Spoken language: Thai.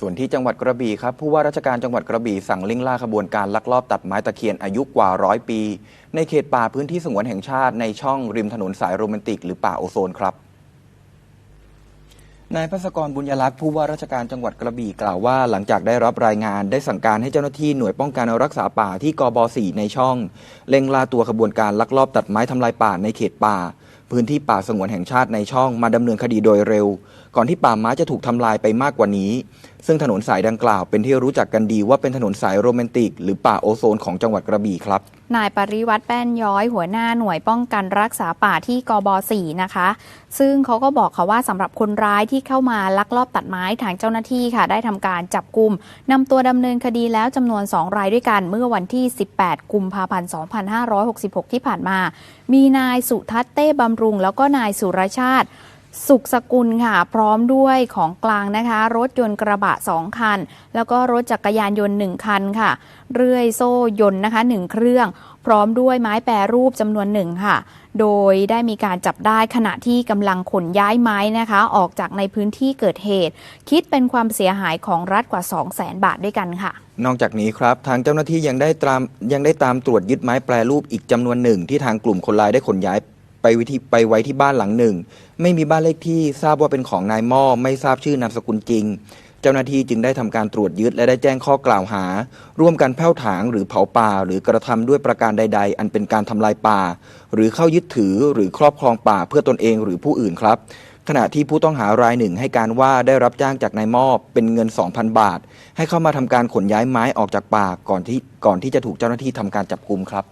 ส่วนที่จังหวัดกระบี่ครับผู้ว่าราชการจังหวัดกระบี่สั่งเร่งล่าขบวนการลักลอบตัดไม้ตะเคียนอายุกว่าร้อยปี ในเขตป่าพื้นที่สงวนแห่งชาติในช่องริมถนนสายโรแมนติกหรือป่าโอโซนครับนายพัศกรบุญยลักษณ์ผู้ว่าราชการจังหวัดกระบี่กล่าวว่า หลังจากได้รับรายงานได้สั่งการให้เจ้าหน้าที่หน่วยป้องกันรักษาป่าที่กบ 4 ในช่องเร่งล่าตัวขบวนการลักลอบตัดไม้ทำลายป่าในเขตป่า พื้นที่ป่าสงวนแห่งชาติในช่องมาดำเนินคดีโดยเร็ว ก่อนที่ป่าไม้จะถูกทำลายไปมากกว่านี้ ซึ่งถนนสายดังกล่าวเป็นที่รู้จักกันดีว่าเป็นถนนสายโรแมนติก หรือป่าโอโซนของจังหวัดกระบี่ครับ นายปริวัติแป้นย้อยหัวหน้าหน่วยป้องกันรักษาป่าที่กบ4นะคะ ซึ่งเขาก็บอกค่ะว่าสำหรับคนร้ายที่เข้ามาลักลอบตัดไม้ทางเจ้าหน้าที่ค่ะ ได้ทำการจับกลุ่มนำตัวดำเนินคดีแล้วจำนวน 2 รายด้วยกันเมื่อวันที่ 18 กุมภาพันธ์ 2566 ที่ผ่านมา มีนายสุทัศน์เต้บำรุง แล้วก็นายสุรชาติ สุขสกุลค่ะ พร้อมด้วยของกลางนะคะ รถยนต์กระบะ 2 คัน แล้วก็รถจักรยานยนต์ 1 คันค่ะ เรื่อยโซ่ยนต์นะคะ 1 เครื่อง พร้อมด้วยไม้แปรรูปจำนวนหนึ่งค่ะ โดยได้มีการจับได้ขณะที่กำลังขนย้ายไม้นะคะ ออกจากในพื้นที่เกิดเหตุ คิดเป็นความเสียหายของรัฐกว่า 2 0 0 0 0 0 บาทด้วยกันค่ะนอกจากนี้ครับทางเจ้าหน้าที่ยังได้ตามยังได้ตามตรวจยึดไม้แปรรูปอีกจำนวนหนึ่งที่ทางกลุ่มคนร้ายได้ขนย้าย ไปวิธีไปไว้ที่บ้านหลังหนึ่ง ไม่มีบ้านเลขที่ทราบว่าเป็นของนายม่อไม่ทราบชื่อนามสกุลจริง เจ้าหน้าที่จึงได้ทำการตรวจยึดและได้แจ้งข้อกล่าวหา ร่วมกันแผ่วถางหรือเผาป่า หรือกระทำด้วยประการใด ๆ อันเป็นการทำลายป่า หรือเข้ายึดถือหรือครอบครองป่าเพื่อตนเองหรือผู้อื่นครับขณะที่ผู้ต้องหารายหนึ่งให้การว่าได้รับจ้างจากนายมอบเป็นเงิน 2,000 บาท ให้เข้ามาทำการขนย้ายไม้ออกจากป่าก่อนที่ก่อนที่จะถูกเจ้าหน้าที่ทำการจับกุมครับ